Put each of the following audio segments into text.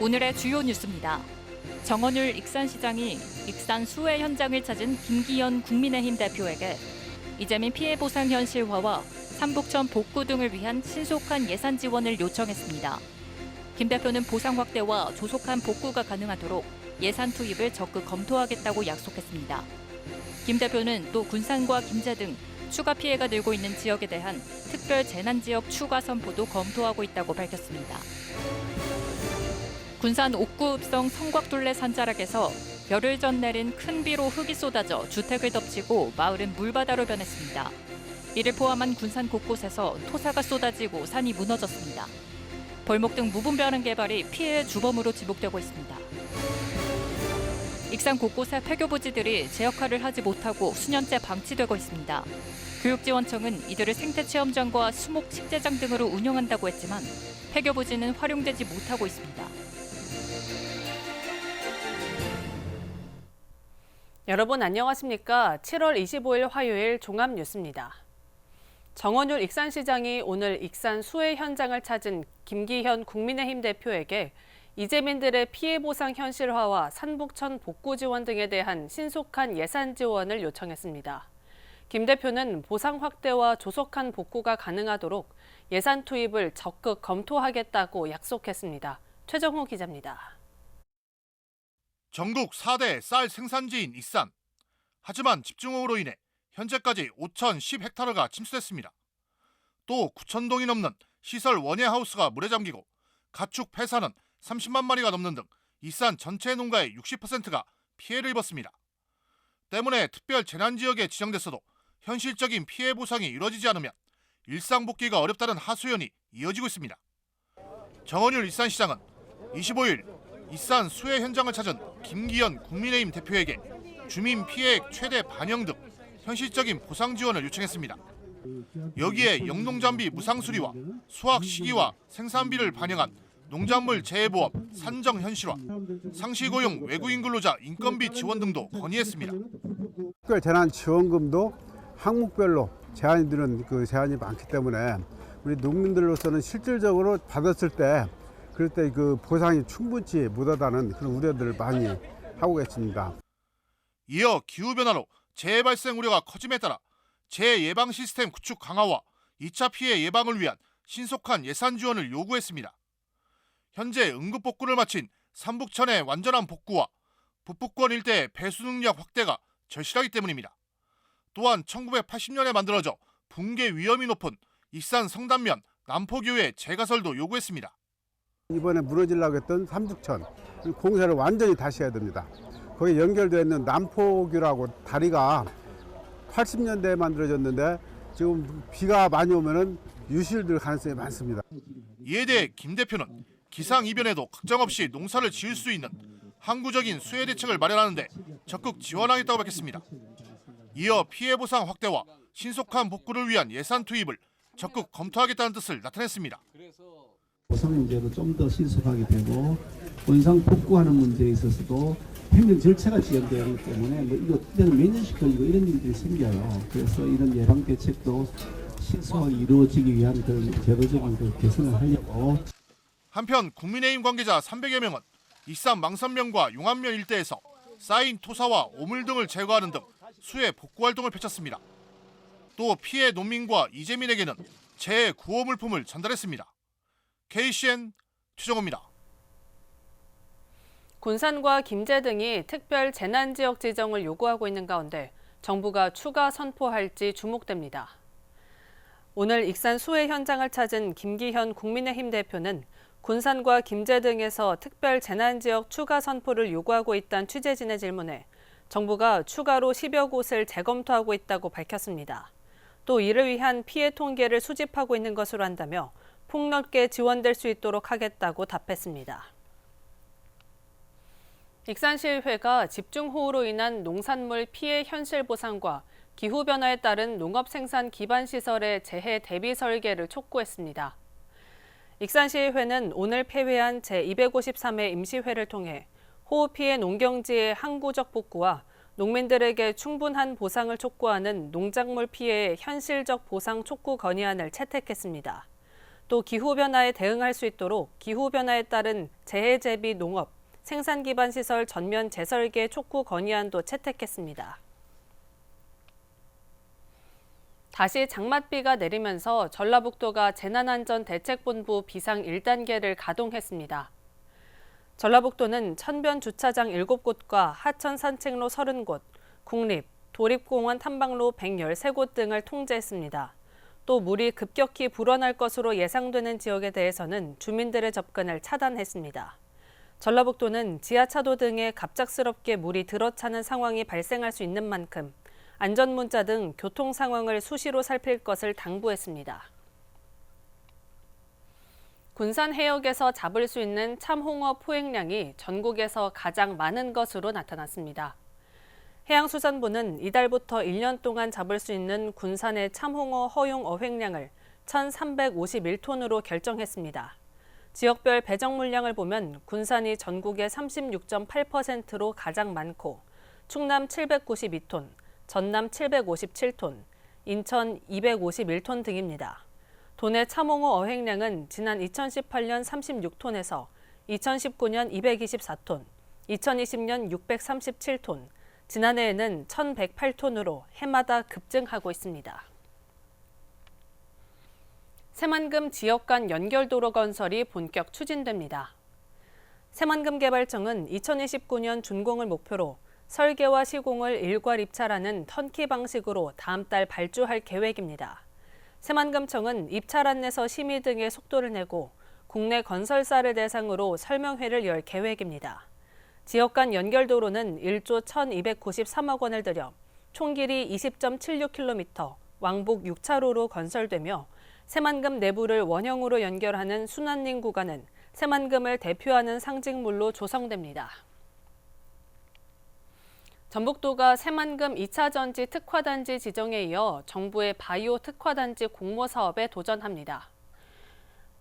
오늘의 주요 뉴스입니다. 정원율 익산시장이 익산 수해 현장을 찾은 김기현 국민의힘 대표에게 이재민 피해 보상 현실화와 삼북천 복구 등을 위한 신속한 예산 지원을 요청했습니다. 김 대표는 보상 확대와 조속한 복구가 가능하도록 예산 투입을 적극 검토하겠다고 약속했습니다. 김 대표는 또 군산과 김제 등 추가 피해가 늘고 있는 지역에 대한 특별 재난 지역 추가 선포도 검토하고 있다고 밝혔습니다. 군산 옥구읍성 성곽둘레 산자락에서 열흘 전 내린 큰 비로 흙이 쏟아져 주택을 덮치고 마을은 물바다로 변했습니다. 이를 포함한 군산 곳곳에서 토사가 쏟아지고 산이 무너졌습니다. 벌목 등 무분별한 개발이 피해의 주범으로 지목되고 있습니다. 익산 곳곳의 폐교부지들이 제 역할을 하지 못하고 수년째 방치되고 있습니다. 교육지원청은 이들을 생태체험장과 수목 식재장 등으로 운영한다고 했지만 폐교부지는 활용되지 못하고 있습니다. 여러분 안녕하십니까? 7월 25일 화요일 종합 뉴스입니다. 정원율 익산시장이 오늘 익산 수해 현장을 찾은 김기현 국민의힘 대표에게 이재민들의 피해 보상 현실화와 산북천 복구 지원 등에 대한 신속한 예산 지원을 요청했습니다. 김 대표는 보상 확대와 조속한 복구가 가능하도록 예산 투입을 적극 검토하겠다고 약속했습니다. 최정호 기자입니다. 전국 4대 쌀 생산지인 익산. 하지만 집중호우로 인해 현재까지 5,010헥타르가 침수됐습니다. 또 9,000동이 넘는 시설 원예 하우스가 물에 잠기고 가축 폐사는 30만 마리가 넘는 등 익산 전체 농가의 60%가 피해를 입었습니다. 때문에 특별 재난 지역에 지정됐어도 현실적인 피해 보상이 이루어지지 않으면 일상 복귀가 어렵다는 하소연이 이어지고 있습니다. 정원율 익산시장은 25일 익산 수해 현장을 찾은 김기현 국민의힘 대표에게 주민 피해액 최대 반영 등 현실적인 보상 지원을 요청했습니다. 여기에 영농장비 무상 수리와 수확 시기와 생산비를 반영한 농작물 재해보험 산정 현실화, 상시 고용 외국인 근로자 인건비 지원 등도 건의했습니다. 특별 재난 지원금도 항목별로 제한이 드는 그 제한이 많기 때문에 우리 농민들로서는 실질적으로 받았을 때 그럴 때 그 보상이 충분치 못하다는 그런 우려들을 많이 하고 계십니다. 이어 기후 변화로 재해 발생 우려가 커짐에 따라 재해 예방 시스템 구축 강화와 2차 피해 예방을 위한 신속한 예산 지원을 요구했습니다. 현재 응급 복구를 마친 삼북천의 완전한 복구와 북부권 일대의 배수 능력 확대가 절실하기 때문입니다. 또한 1980년에 만들어져 붕괴 위험이 높은 익산 성단면 남포교회 재가설도 요구했습니다. 이번에 무너지려고 했던 삼북천 공사를 완전히 다시 해야 됩니다. 거기 연결되어 있는 남포교라고 다리가 80년대에 만들어졌는데 지금 비가 많이 오면은 유실될 가능성이 많습니다. 이에 대해 김 대표는 기상 이변에도 걱정 없이 농사를 지을 수 있는 항구적인 수해 대책을 마련하는데 적극 지원하겠다고 밝혔습니다. 이어 피해 보상 확대와 신속한 복구를 위한 예산 투입을 적극 검토하겠다는 뜻을 나타냈습니다. 보상 문제도 좀 더 신속하게 되고 원상 복구하는 문제에 있어서도 행정 절차가 지연되어 있기 때문에 뭐 이거 때는 몇 년씩 걸리고 이런 일들이 생겨요. 그래서 이런 예방 대책도 신속하게 이루어지기 위한 그런 제도적인 그 개선을 하려고 한편 국민의힘 관계자 300여 명은 익산 망산면과 용안면 일대에서 쌓인 토사와 오물 등을 제거하는 등 수해 복구 활동을 펼쳤습니다. 또 피해 농민과 이재민에게는 재해 구호 물품을 전달했습니다. KCN 최정호입니다. 군산과 김제 등이 특별 재난 지역 지정을 요구하고 있는 가운데 정부가 추가 선포할지 주목됩니다. 오늘 익산 수해 현장을 찾은 김기현 국민의힘 대표는 군산과 김제 등에서 특별 재난 지역 추가 선포를 요구하고 있다는 취재진의 질문에 정부가 추가로 10여 곳을 재검토하고 있다고 밝혔습니다. 또 이를 위한 피해 통계를 수집하고 있는 것으로 한다며 폭넓게 지원될 수 있도록 하겠다고 답했습니다. 익산시의회가 집중호우로 인한 농산물 피해 현실 보상과 기후변화에 따른 농업 생산 기반 시설의 재해 대비 설계를 촉구했습니다. 익산시의회는 오늘 폐회한 제253회 임시회를 통해 호우 피해 농경지의 항구적 복구와 농민들에게 충분한 보상을 촉구하는 농작물 피해의 현실적 보상 촉구 건의안을 채택했습니다. 또 기후변화에 대응할 수 있도록 기후변화에 따른 재해 대비 농업, 생산 기반 시설 전면 재설계 촉구 건의안도 채택했습니다. 다시 장맛비가 내리면서 전라북도가 재난안전대책본부 비상 1단계를 가동했습니다. 전라북도는 천변 주차장 7곳과 하천 산책로 30곳, 국립, 도립공원 탐방로 113곳 등을 통제했습니다. 또 물이 급격히 불어날 것으로 예상되는 지역에 대해서는 주민들의 접근을 차단했습니다. 전라북도는 지하차도 등에 갑작스럽게 물이 들어차는 상황이 발생할 수 있는 만큼 안전문자 등 교통 상황을 수시로 살필 것을 당부했습니다. 군산 해역에서 잡을 수 있는 참홍어 포획량이 전국에서 가장 많은 것으로 나타났습니다. 해양수산부는 이달부터 1년 동안 잡을 수 있는 군산의 참홍어 허용 어획량을 1,351톤으로 결정했습니다. 지역별 배정 물량을 보면 군산이 전국의 36.8%로 가장 많고 충남 792톤, 전남 757톤, 인천 251톤 등입니다. 도내 참홍어 어획량은 지난 2018년 36톤에서 2019년 224톤, 2020년 637톤, 지난해에는 1,108톤으로 해마다 급증하고 있습니다. 새만금 지역 간 연결도로 건설이 본격 추진됩니다. 새만금 개발청은 2029년 준공을 목표로 설계와 시공을 일괄 입찰하는 턴키 방식으로 다음 달 발주할 계획입니다. 새만금청은 입찰 안내서 심의 등의 속도를 내고 국내 건설사를 대상으로 설명회를 열 계획입니다. 지역 간 연결도로는 1조 1,293억 원을 들여 총 길이 20.76km, 왕복 6차로로 건설되며 새만금 내부를 원형으로 연결하는 순환링 구간은 새만금을 대표하는 상징물로 조성됩니다. 전북도가 새만금 2차 전지 특화단지 지정에 이어 정부의 바이오 특화단지 공모 사업에 도전합니다.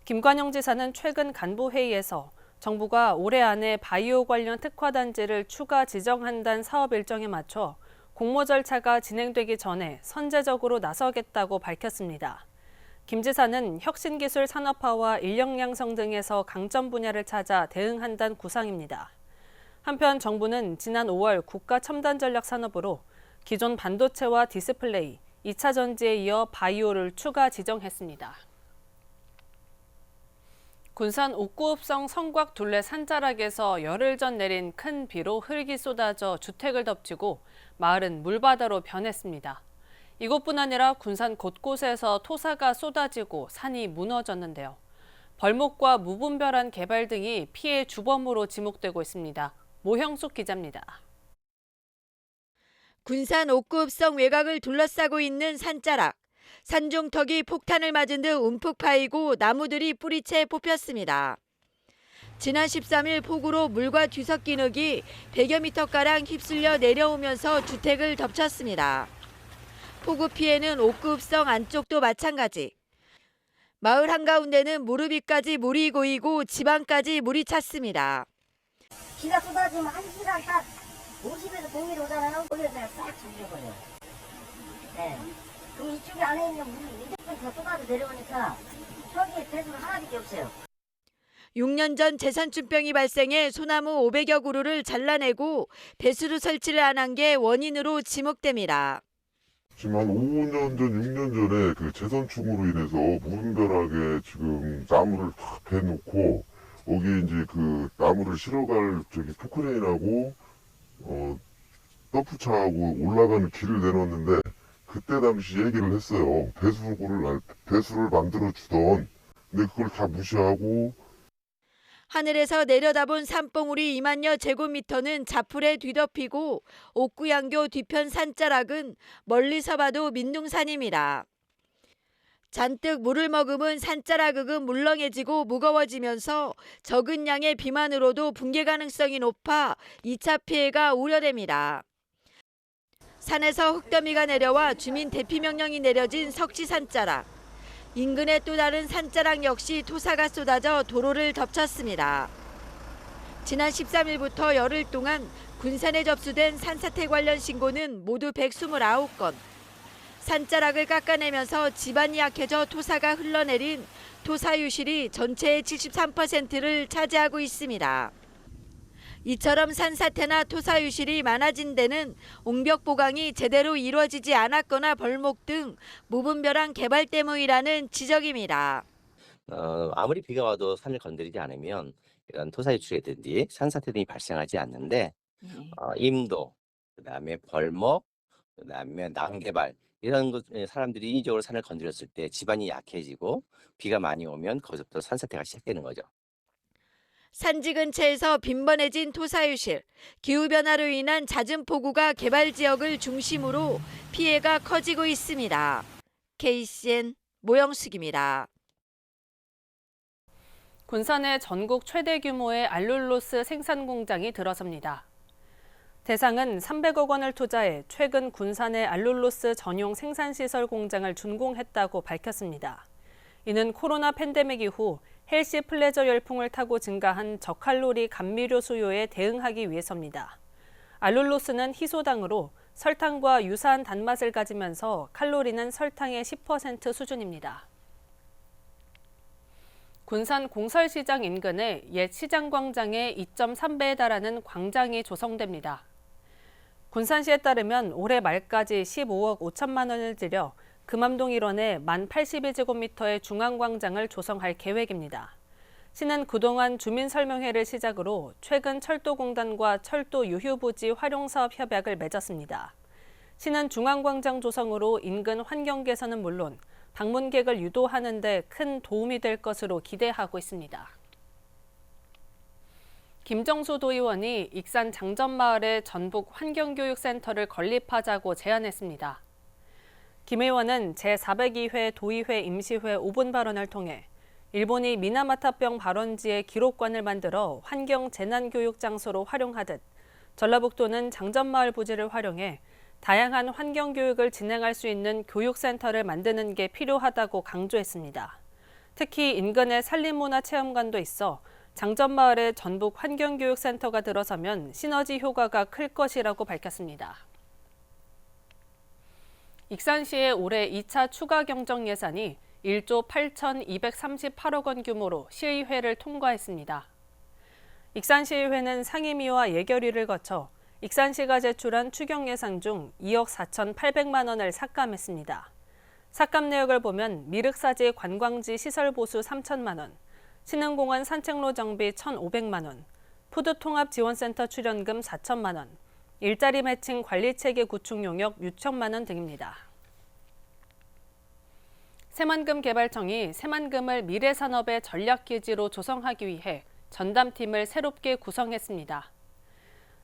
김관영 지사는 최근 간부회의에서 정부가 올해 안에 바이오 관련 특화 단지를 추가 지정한다는 사업 일정에 맞춰 공모 절차가 진행되기 전에 선제적으로 나서겠다고 밝혔습니다. 김 지사는 혁신기술 산업화와 인력 양성 등에서 강점 분야를 찾아 대응한다는 구상입니다. 한편 정부는 지난 5월 국가 첨단 전략 산업으로 기존 반도체와 디스플레이, 2차 전지에 이어 바이오를 추가 지정했습니다. 군산 옥구읍성 성곽 둘레 산자락에서 열흘 전 내린 큰 비로 흙이 쏟아져 주택을 덮치고 마을은 물바다로 변했습니다. 이곳뿐 아니라 군산 곳곳에서 토사가 쏟아지고 산이 무너졌는데요. 벌목과 무분별한 개발 등이 피해 주범으로 지목되고 있습니다. 모형숙 기자입니다. 군산 옥구읍성 외곽을 둘러싸고 있는 산자락. 산중턱이 폭탄을 맞은 듯 움푹 파이고 나무들이 뿌리채 뽑혔습니다. 지난 13일 폭우로 물과 뒤섞인 흙이 100여 미터가량 휩쓸려 내려오면서 주택을 덮쳤습니다. 폭우 피해는 옥구읍성 안쪽도 마찬가지. 마을 한가운데는 무릎 위까지 물이 고이고 지방까지 물이 찼습니다. 비가 쏟아지면 한 시간 딱 50에서 100mm 오잖아요. 거기서 그냥 싹 잠겨버려요. 네. 그럼 이쪽에 안에 있는 물이 이쪽까지 더 쏟아져 내려오니까 저기에 배수가 하나밖에 없어요. 6년 전 재산충병이 발생해 소나무 500여 그루를 잘라내고 배수로 설치를 안 한 게 원인으로 지목됩니다. 지금 한 5년 전, 6년 전에 그 재선충으로 인해서 무분별하게 지금 나무를 탁 베놓고 여기 이제 그 나무를 실어갈 저기 포크레인하고 어 점프차하고 올라가는 길을 내놓았는데 그때 당시 얘기를 했어요. 배수구를 배수를 만들어 주던 근데 그걸 다 무시하고 하늘에서 내려다본 산봉우리 2만여 제곱미터는 자풀에 뒤덮이고 옥구양교 뒤편 산자락은 멀리서 봐도 민둥산입니다. 잔뜩 물을 머금은 산자락은 물렁해지고 무거워지면서 적은 양의 비만으로도 붕괴 가능성이 높아 2차 피해가 우려됩니다. 산에서 흙더미가 내려와 주민 대피 명령이 내려진 석지산자락. 인근의 또 다른 산자락 역시 토사가 쏟아져 도로를 덮쳤습니다. 지난 13일부터 열흘 동안 군산에 접수된 산사태 관련 신고는 모두 129건. 산자락을 깎아내면서 지반이 약해져 토사가 흘러내린 토사유실이 전체의 73%를 차지하고 있습니다. 이처럼 산사태나 토사유실이 많아진 데는 옹벽 보강이 제대로 이루어지지 않았거나 벌목 등 무분별한 개발 때문이라는 지적입니다. 어, 아무리 비가 와도 산을 건드리지 않으면 이런 토사 유출이든지 산사태 등이 발생하지 않는데 어, 임도, 그다음에 벌목, 그다음에 난개발 이런 것 예, 사람들이 인위적으로 산을 건드렸을 때 지반이 약해지고 비가 많이 오면 거기서부터 산사태가 시작되는 거죠. 산지 근처에서 빈번해진 토사유실, 기후변화로 인한 잦은 폭우가 개발 지역을 중심으로 피해가 커지고 있습니다. KCN 모영숙입니다. 군산에 전국 최대 규모의 알룰로스 생산 공장이 들어섭니다. 대상은 300억 원을 투자해 최근 군산의 알룰로스 전용 생산시설 공장을 준공했다고 밝혔습니다. 이는 코로나 팬데믹 이후 헬시 플레저 열풍을 타고 증가한 저칼로리 감미료 수요에 대응하기 위해서입니다. 알룰로스는 희소당으로 설탕과 유사한 단맛을 가지면서 칼로리는 설탕의 10% 수준입니다. 군산 공설시장 인근의 옛 시장 광장의 2.3배에 달하는 광장이 조성됩니다. 군산시에 따르면 올해 말까지 15억 5천만 원을 들여 금암동 일원에 만 82제곱미터의 중앙광장을 조성할 계획입니다. 시는 그동안 주민설명회를 시작으로 최근 철도공단과 철도 유휴부지 활용사업 협약을 맺었습니다. 시는 중앙광장 조성으로 인근 환경 개선은 물론 방문객을 유도하는 데 큰 도움이 될 것으로 기대하고 있습니다. 김정수 도의원이 익산 장전마을에 전북 환경교육센터를 건립하자고 제안했습니다. 김 의원은 제402회 도의회 임시회 5분 발언을 통해 일본이 미나마타병 발원지에 기록관을 만들어 환경 재난 교육 장소로 활용하듯 전라북도는 장전마을 부지를 활용해 다양한 환경 교육을 진행할 수 있는 교육센터를 만드는 게 필요하다고 강조했습니다. 특히 인근에 산림문화 체험관도 있어 장전마을에 전북 환경교육센터가 들어서면 시너지 효과가 클 것이라고 밝혔습니다. 익산시의 올해 2차 추가 경정 예산이 1조 8,238억 원 규모로 시의회를 통과했습니다. 익산시의회는 상임위와 예결위를 거쳐 익산시가 제출한 추경 예산 중 2억 4,800만 원을 삭감했습니다. 삭감 내역을 보면 미륵사지 관광지 시설 보수 3천만 원, 신흥공원 산책로 정비 1,500만 원, 푸드통합지원센터 출연금 4천만 원, 일자리 매칭 관리 체계 구축 용역 6천만 원 등입니다. 새만금 개발청이 새만금을 미래 산업의 전략 기지로 조성하기 위해 전담팀을 새롭게 구성했습니다.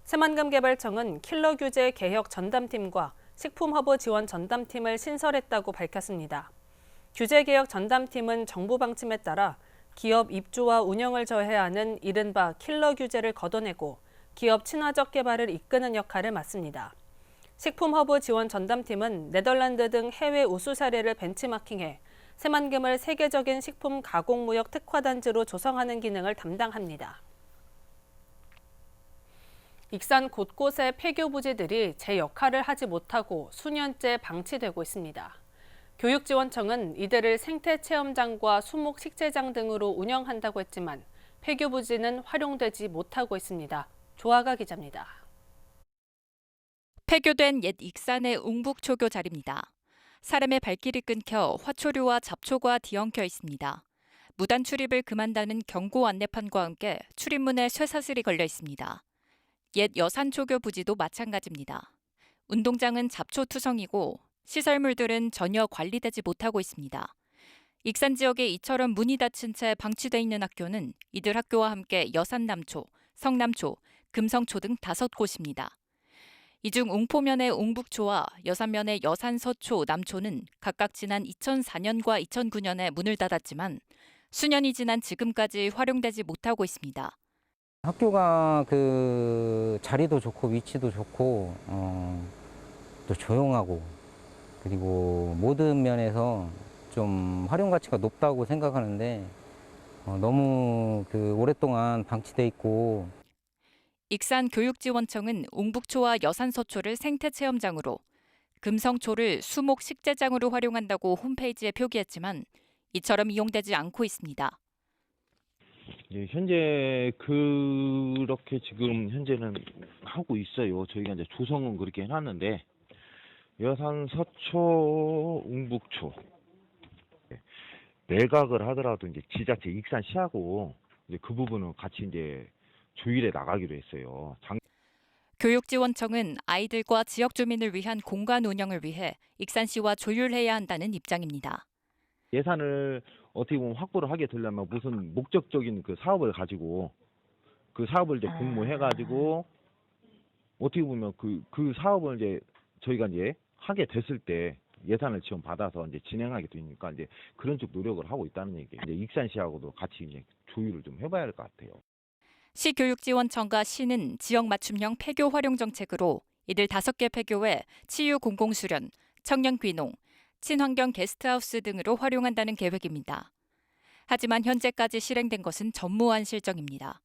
새만금 개발청은 킬러 규제 개혁 전담팀과 식품 허브 지원 전담팀을 신설했다고 밝혔습니다. 규제 개혁 전담팀은 정부 방침에 따라 기업 입주와 운영을 저해야 하는 이른바 킬러 규제를 걷어내고 기업 친화적 개발을 이끄는 역할을 맡습니다. 식품 허브 지원 전담팀은 네덜란드 등 해외 우수 사례를 벤치마킹해 새만금을 세계적인 식품 가공 무역 특화 단지로 조성하는 기능을 담당합니다. 익산 곳곳의 폐교 부지들이 제 역할을 하지 못하고 수년째 방치되고 있습니다. 교육지원청은 이들을 생태체험장과 수목 식재장 등으로 운영한다고 했지만 폐교 부지는 활용되지 못하고 있습니다. 조아가 기자입니다. 폐교된 옛 익산의 웅북초교 자리입니다. 사람의 발길이 끊겨 화초류와 잡초가 뒤엉켜 있습니다. 무단 출입을 금한다는 경고 안내판과 함께 출입문에 쇠사슬이 걸려 있습니다. 옛 여산초교 부지도 마찬가지입니다. 운동장은 잡초 투성이고 시설물들은 전혀 관리되지 못하고 있습니다. 익산 지역에 이처럼 문이 닫힌 채 방치돼 있는 학교는 이들 학교와 함께 여산남초, 성남초, 금성초 등 다섯 곳입니다. 이 중 웅포면의 웅북초와 여산면의 여산서초, 남초는 각각 지난 2004년과 2009년에 문을 닫았지만 수년이 지난 지금까지 활용되지 못하고 있습니다. 학교가 그 자리도 좋고 위치도 좋고 어, 또 조용하고 그리고 모든 면에서 좀 활용 가치가 높다고 생각하는데 어, 너무 그 오랫동안 방치돼 있고 익산 교육지원청은 웅북초와 여산서초를 생태체험장으로 금성초를 수목 식재장으로 활용한다고 홈페이지에 표기했지만 이처럼 이용되지 않고 있습니다. 네, 현재 그렇게 지금 현재는 하고 있어요. 저희가 이제 조성은 그렇게 해놨는데 여산 서초 웅북초 네, 매각을 하더라도 이제 지자체 익산시하고 이제 그 부분은 같이 이제 조율해 나가기로 했어요. 장... 교육지원청은 아이들과 지역 주민을 위한 공간 운영을 위해 익산시와 조율해야 한다는 입장입니다. 예산을 어떻게 보면 확보를 하게 되려면 무슨 목적적인 그 사업을 가지고 그 사업을 이제 공모해 가지고 어떻게 보면 그, 그 사업을 이제 저희가 이제 하게 됐을 때 예산을 지원 받아서 이제 진행하게 되니까 이제 그런 쪽 노력을 하고 있다는 얘기예요. 이제 익산시하고도 같이 이제 조율을 좀 해봐야 할 것 같아요. 시교육지원청과 시는 지역 맞춤형 폐교 활용 정책으로 이들 다섯 개 폐교에 치유 공공 수련, 청년 귀농, 친환경 게스트하우스 등으로 활용한다는 계획입니다. 하지만 현재까지 실행된 것은 전무한 실정입니다.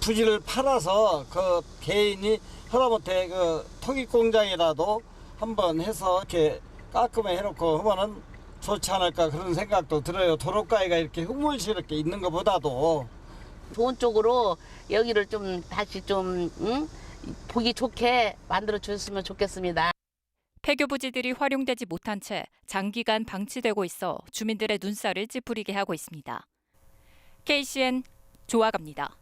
부지를 팔아서 그 개인이 하다못해 그 토기 공장이라도 한번 해서 이렇게 깔끔히 해놓고 하면은 좋지 않을까 그런 생각도 들어요. 도로가에가 이렇게 흙물스럽게 있는 것보다도 좋은 쪽으로 여기를 좀 다시 좀 응? 보기 좋게 만들어 줬으면 좋겠습니다. 폐교 부지들이 활용되지 못한 채 장기간 방치되고 있어 주민들의 눈살을 찌푸리게 하고 있습니다. KCN 조아갑니다.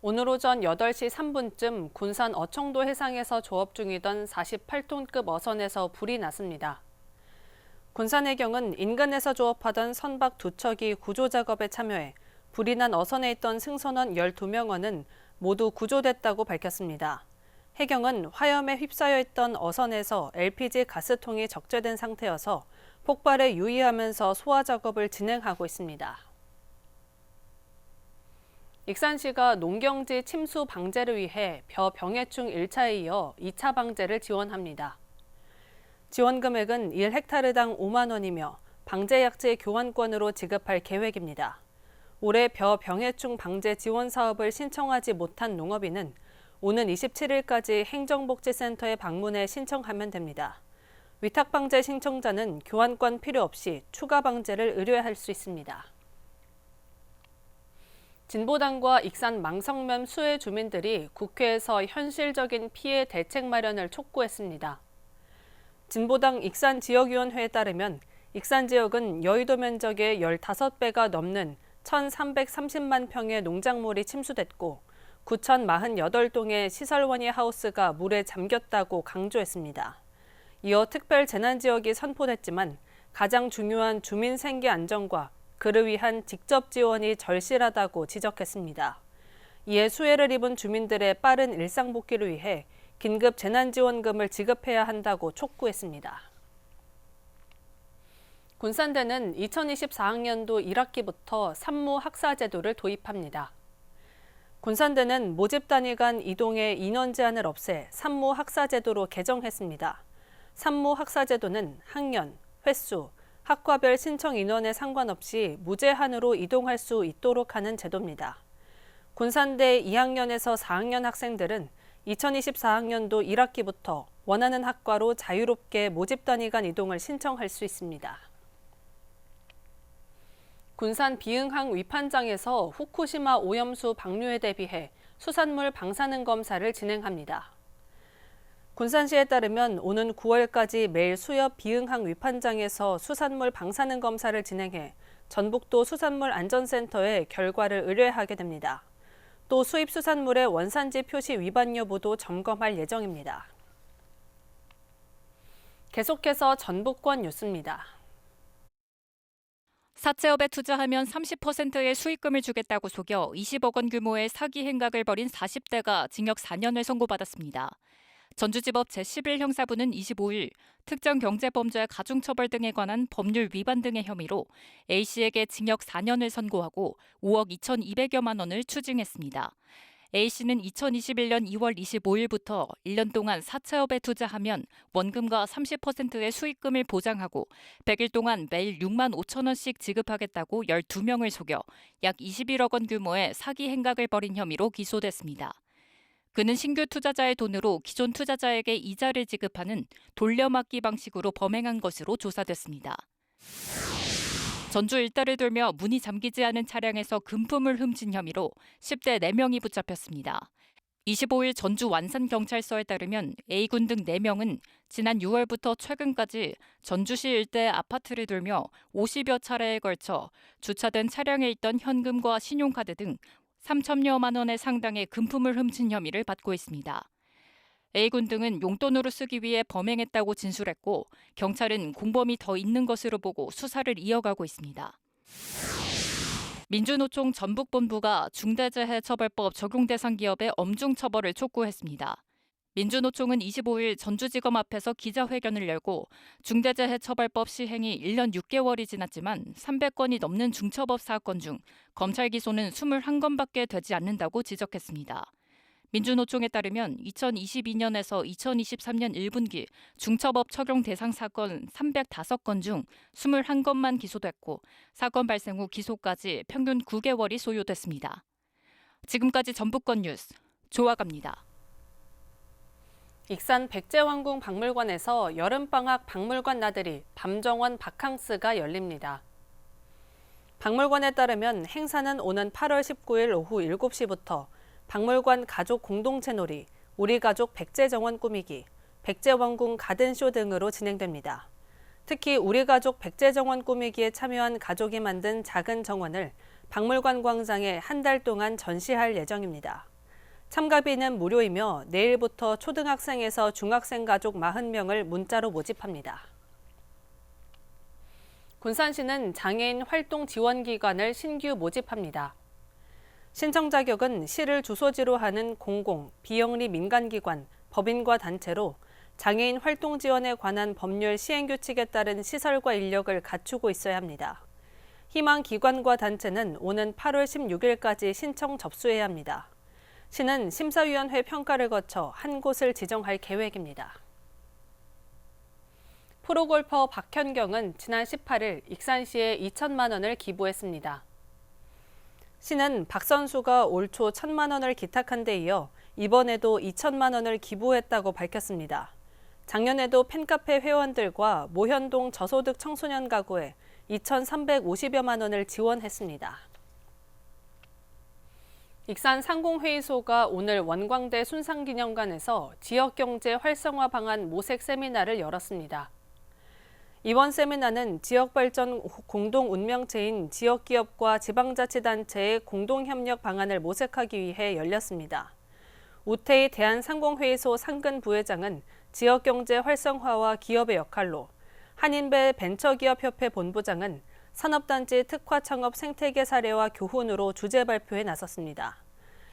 오늘 오전 8시 3분쯤 군산 어청도 해상에서 조업 중이던 48톤급 어선에서 불이 났습니다. 군산해경은 인근에서 조업하던 선박 두 척이 구조 작업에 참여해 불이 난 어선에 있던 승선원 12명원은 모두 구조됐다고 밝혔습니다. 해경은 화염에 휩싸여 있던 어선에서 LPG 가스통이 적재된 상태여서 폭발에 유의하면서 소화 작업을 진행하고 있습니다. 익산시가 농경지 침수 방제를 위해 벼 병해충 1차에 이어 2차 방제를 지원합니다. 지원 금액은 1헥타르당 5만 원이며 방제 약재 교환권으로 지급할 계획입니다. 올해 벼 병해충 방제 지원 사업을 신청하지 못한 농업인은 오는 27일까지 행정복지센터에 방문해 신청하면 됩니다. 위탁 방제 신청자는 교환권 필요 없이 추가 방제를 의뢰할 수 있습니다. 진보당과 익산 망성면 수해 주민들이 국회에서 현실적인 피해 대책 마련을 촉구했습니다. 진보당 익산 지역위원회에 따르면 익산 지역은 여의도 면적의 15배가 넘는 1,330만 평의 농작물이 침수됐고 9,048동의 시설원예 하우스가 물에 잠겼다고 강조했습니다. 이어 특별 재난 지역이 선포됐지만 가장 중요한 주민 생계 안정과 그를 위한 직접 지원이 절실하다고 지적했습니다. 이에 수해를 입은 주민들의 빠른 일상 복귀를 위해 긴급 재난지원금을 지급해야 한다고 촉구했습니다. 군산대는 2024학년도 1학기부터 산무 학사 제도를 도입합니다. 군산대는 모집 단위 간 이동의 인원 제한을 없애 산무 학사 제도로 개정했습니다. 산무 학사 제도는 학년, 횟수, 학과별 신청 인원에 상관없이 무제한으로 이동할 수 있도록 하는 제도입니다. 군산대 2학년에서 4학년 학생들은 2024학년도 1학기부터 원하는 학과로 자유롭게 모집 단위 간 이동을 신청할 수 있습니다. 군산 비응항 위판장에서 후쿠시마 오염수 방류에 대비해 수산물 방사능 검사를 진행합니다. 군산시에 따르면 오는 9월까지 매일 수협 비응항 위판장에서 수산물 방사능 검사를 진행해 전북도 수산물 안전센터에 결과를 의뢰하게 됩니다. 또 수입 수산물의 원산지 표시 위반 여부도 점검할 예정입니다. 계속해서 전북권 뉴스입니다. 사채업에 투자하면 30%의 수익금을 주겠다고 속여 20억 원 규모의 사기 행각을 벌인 40대가 징역 4년을 선고받았습니다. 전주지법 제11형사부는 25일 특정 경제범죄 가중처벌 등에 관한 법률 위반 등의 혐의로 A씨에게 징역 4년을 선고하고 5억 2,200여만 원을 추징했습니다. A씨는 2021년 2월 25일부터 1년 동안 사채업에 투자하면 원금과 30%의 수익금을 보장하고 100일 동안 매일 6만 5천 원씩 지급하겠다고 12명을 속여 약 21억 원 규모의 사기 행각을 벌인 혐의로 기소됐습니다. 그는 신규 투자자의 돈으로 기존 투자자에게 이자를 지급하는 돌려막기 방식으로 범행한 것으로 조사됐습니다. 전주 일대를 돌며 문이 잠기지 않은 차량에서 금품을 훔친 혐의로 10대 4명이 붙잡혔습니다. 25일 전주 완산경찰서에 따르면 A군 등 4명은 지난 6월부터 최근까지 전주시 일대 아파트를 돌며 50여 차례에 걸쳐 주차된 차량에 있던 현금과 신용카드 등 3천여만 원의 상당의 금품을 훔친 혐의를 받고 있습니다. A군 등은 용돈으로 쓰기 위해 범행했다고 진술했고 경찰은 공범이 더 있는 것으로 보고 수사를 이어가고 있습니다. 민주노총 전북본부가 중대재해처벌법 적용 대상 기업의 엄중 처벌을 촉구했습니다. 민주노총은 25일 전주지검 앞에서 기자회견을 열고 중대재해처벌법 시행이 1년 6개월이 지났지만 300건이 넘는 중처벌 사건 중 검찰 기소는 21건밖에 되지 않는다고 지적했습니다. 민주노총에 따르면 2022년에서 2023년 1분기 중처법 적용 대상 사건 305건 중 21건만 기소됐고 사건 발생 후 기소까지 평균 9개월이 소요됐습니다. 지금까지 전북권 뉴스 조아갑니다. 익산 백제왕궁 박물관에서 여름방학 박물관 나들이 밤정원 바캉스가 열립니다. 박물관에 따르면 행사는 오는 8월 19일 오후 7시부터 박물관 가족 공동체 놀이, 우리 가족 백제 정원 꾸미기, 백제왕궁 가든쇼 등으로 진행됩니다. 특히 우리 가족 백제 정원 꾸미기에 참여한 가족이 만든 작은 정원을 박물관 광장에 한 달 동안 전시할 예정입니다. 참가비는 무료이며 내일부터 초등학생에서 중학생 가족 40명을 문자로 모집합니다. 군산시는 장애인 활동 지원 기관을 신규 모집합니다. 신청 자격은 시를 주소지로 하는 공공, 비영리 민간기관, 법인과 단체로 장애인 활동 지원에 관한 법률 시행 규칙에 따른 시설과 인력을 갖추고 있어야 합니다. 희망 기관과 단체는 오는 8월 16일까지 신청 접수해야 합니다. 시는 심사위원회 평가를 거쳐 한 곳을 지정할 계획입니다. 프로골퍼 박현경은 지난 18일 익산시에 2천만 원을 기부했습니다. 시는 박 선수가 올초 1천만 원을 기탁한 데 이어 이번에도 2천만 원을 기부했다고 밝혔습니다. 작년에도 팬카페 회원들과 모현동 저소득 청소년 가구에 2,350여만 원을 지원했습니다. 익산 상공회의소가 오늘 원광대 순상기념관에서 지역경제 활성화 방안 모색 세미나를 열었습니다. 이번 세미나는 지역발전 공동 운명체인 지역기업과 지방자치단체의 공동협력 방안을 모색하기 위해 열렸습니다. 우태희 대한상공회의소 상근 부회장은 지역경제 활성화와 기업의 역할로, 한인배 벤처기업협회 본부장은 산업단지 특화 창업 생태계 사례와 교훈으로 주제 발표에 나섰습니다.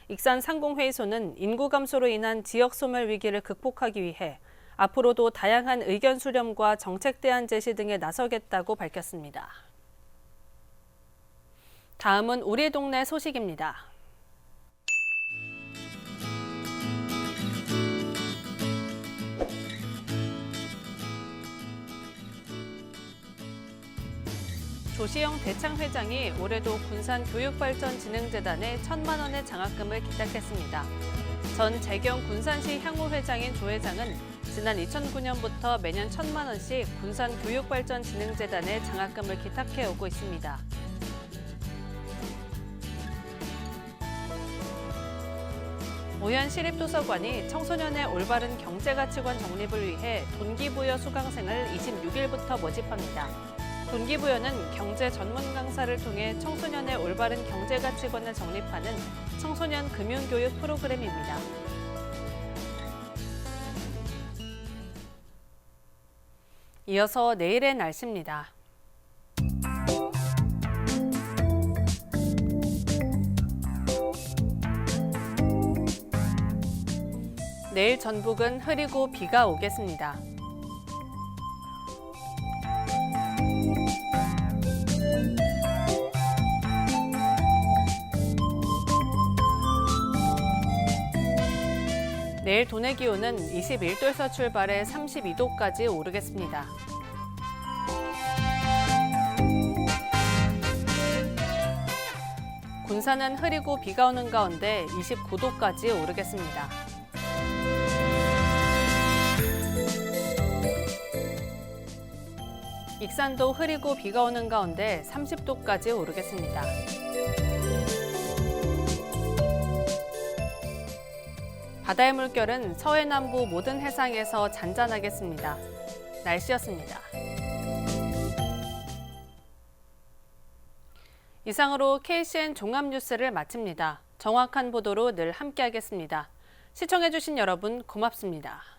익산 상공회의소는 인구 감소로 인한 지역 소멸 위기를 극복하기 위해 앞으로도 다양한 의견 수렴과 정책 대안 제시 등에 나서겠다고 밝혔습니다. 다음은 우리 동네 소식입니다. 조시영 대창 회장이 올해도 군산 교육발전진흥재단에 천만 원의 장학금을 기탁했습니다. 전 재경 군산시 향후 회장인 조 회장은 지난 2009년부터 매년 천만 원씩 군산교육발전진흥재단에 장학금을 기탁해 오고 있습니다. 오현 시립도서관이 청소년의 올바른 경제가치관 정립을 위해 동기부여 수강생을 26일부터 모집합니다. 동기부여는 경제 전문 강사를 통해 청소년의 올바른 경제가치관을 정립하는 청소년 금융교육 프로그램입니다. 이어서 내일의 날씨입니다. 내일 전북은 흐리고 비가 오겠습니다. 내일 도내 기온은 21도에서 출발해 32도까지 오르겠습니다. 군산은 흐리고 비가 오는 가운데 29도까지 오르겠습니다. 익산도 흐리고 비가 오는 가운데 30도까지 오르겠습니다. 바다의 물결은 서해 남부 모든 해상에서 잔잔하겠습니다. 날씨였습니다. 이상으로 KCN 종합뉴스를 마칩니다. 정확한 보도로 늘 함께하겠습니다. 시청해주신 여러분 고맙습니다.